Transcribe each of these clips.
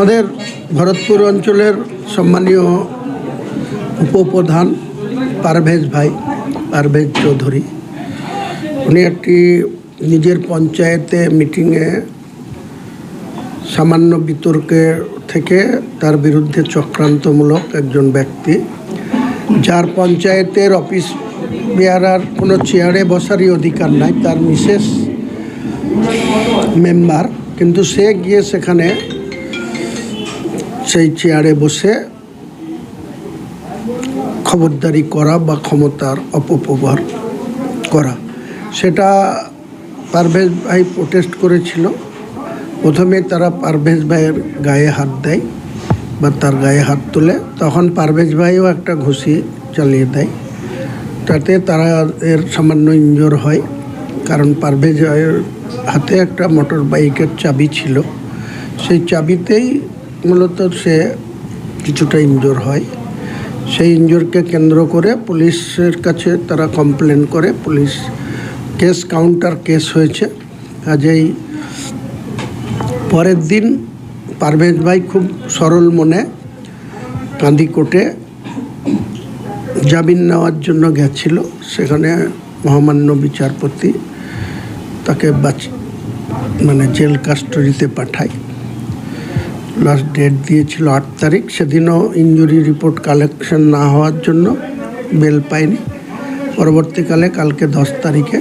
আমাদের ভরতপুর অঞ্চলের সম্মানীয় উপপ্রধান পারভেজ ভাই, পারভেজ চৌধুরী। উনি একটি নিজের পঞ্চায়েতে মিটিংয়ে সামান্য বিতর্কে থেকে তার বিরুদ্ধে চক্রান্তমূলক একজন ব্যক্তি, যার পঞ্চায়েতের অফিস বেয়ারার কোনো চেয়ারে বসারই অধিকার নাই, তার মিসেস মেম্বার। কিন্তু সে গিয়ে সেখানে সেই চেয়ারে বসে খবরদারি করা বা ক্ষমতার অপব্যবহার করা। সেটা পারভেজ ভাই প্রোটেস্ট করেছিল। প্রথমে তারা পারভেজ ভাইয়ের গায়ে হাত দেয় বা তার গায়ে হাত তোলে। তখন পারভেজ ভাইও একটা ঘুষি চালিয়ে দেয়। তাতে তারা এর সামান্য ইঞ্জোর হয়। কারণ পারভেজ ভাইয়ের হাতে একটা মোটর বাইকের চাবি ছিল। সেই চাবিতেই মূলত সে কিছুটা ইনজোর হয়। সেই ইনজোরকে কেন্দ্র করে পুলিশের কাছে তারা কমপ্লেন করে। পুলিশ কেস কাউন্টার কেস হয়েছে। কাজেই পরের দিন পারভেজ ভাই খুব সরল মনে কান্দি জামিন নেওয়ার জন্য গেছিল। সেখানে মহামান্য বিচারপতি তাকে বাঁচ মানে জেল কাস্টডিতে পাঠায়। লাস্ট ডেট দিয়েছিল আট তারিখ, সেদিনও ইঞ্জুরি রিপোর্ট কালেকশন না হওয়ার জন্য বেল পায়নি পরবর্তীকালে কালকে দশ তারিখে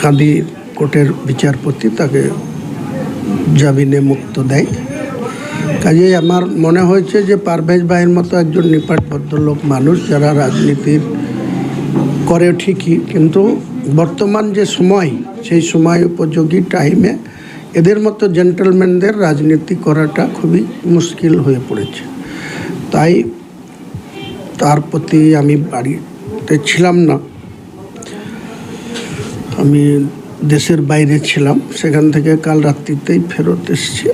কাঁদি কোর্টের বিচারপতি তাকে জামিনে মুক্ত দেয়। কাজেই আমার মনে হয়েছে যে পারভেজ ভাইয়ের মতো একজন নিপাট ভদ্রলোক মানুষ যারা রাজনীতির করে ঠিকই, কিন্তু বর্তমান যে সময়, সেই সময় উপযোগী টাইমে এদের মতো জেন্টেলম্যানদের রাজনীতি করাটা খুবই মুশকিল হয়ে পড়েছে। তাই তার প্রতি আমি বাড়িতে ছিলাম না। আমি দেশের বাইরে ছিলাম। সেখান থেকে কাল রাত্রিতেই ফেরত এসেছি।